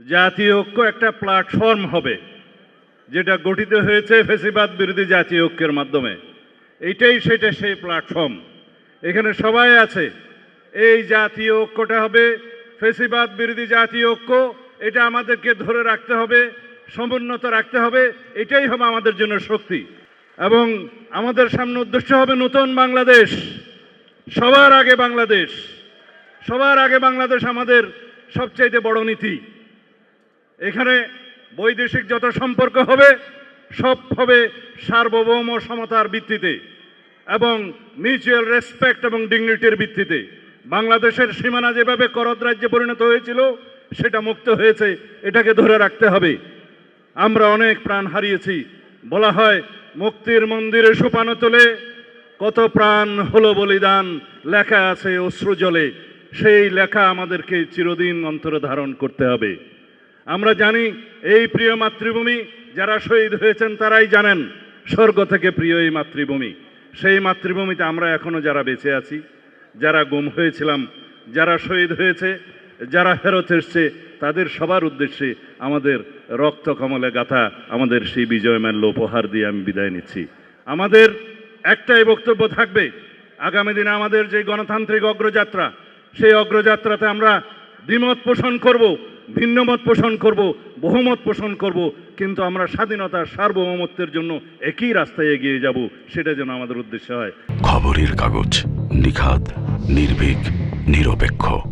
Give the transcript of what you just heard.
জাতীয় ঐক্য একটা প্ল্যাটফর্ম হবে, যেটা গঠিত হয়েছে ফেসিবাদ বিরোধী জাতীয় ঐক্যের মাধ্যমে। এইটাই সেটা সেই প্ল্যাটফর্ম এখানে সবাই আছে, এই জাতীয় ঐক্যটা হবে ফেসিবাদ বিরোধী জাতীয় ঐক্য, এটা আমাদেরকে ধরে রাখতে হবে, সমুন্নত রাখতে হবে, এটাই হবে আমাদের জন্য শক্তি। এবং আমাদের সামনে উদ্দেশ্য হবে নতুন বাংলাদেশ, সবার আগে বাংলাদেশ, সবার আগে বাংলাদেশ আমাদের সবচাইতে বড় নীতি। এখানে বৈদেশিক যত সম্পর্ক হবে, সব হবে সার্বভৌম সমতার ভিত্তিতে এবং মিউচুয়াল রেসপেক্ট এবং ডিগনিটির ভিত্তিতে। বাংলাদেশের সীমানা যেভাবে করদ রাজ্যে পরিণত হয়েছিল, সেটা মুক্ত হয়েছে, এটাকে ধরে রাখতে হবে। আমরা অনেক প্রাণ হারিয়েছি। বলা হয়, মুক্তির মন্দিরে সোপানো তোলে কত প্রাণ হলো বলিদান, লেখা আছে অশ্রুজলে সেই লেখা আমাদেরকে চিরদিন অন্তরে ধারণ করতে হবে। আমরা জানি এই প্রিয় মাতৃভূমি, যারা শহীদ হয়েছেন তারাই জানেন স্বর্গ থেকে প্রিয় এই মাতৃভূমি। সেই মাতৃভূমিতে আমরা এখনও যারা বেঁচে আছি, যারা গুম হয়েছিলাম, যারা শহীদ হয়েছে, যারা ফেরত এসছে, তাদের সবার উদ্দেশ্যে আমাদের রক্ত কমলে গাথা, আমাদের সেই বিজয় মাল্য উপহার দিয়ে আমি বিদায় নিচ্ছি। আমাদের একটাই বক্তব্য থাকবে, আগামী দিনে আমাদের যে গণতান্ত্রিক অগ্রযাত্রা, সেই অগ্রযাত্রাতে আমরা দ্বিমত পোষণ করব ভিন্নমত পোষণ করব, বহুমত পোষণ করব, কিন্তু আমরা স্বাধীনতার সার্বভৌমত্বের জন্য একই রাস্তায় এগিয়ে যাব, সেটা যেন আমাদের উদ্দেশ্য হয়। খবরের কাগজ নিখাদ, নির্ভীক, নিরপেক্ষ।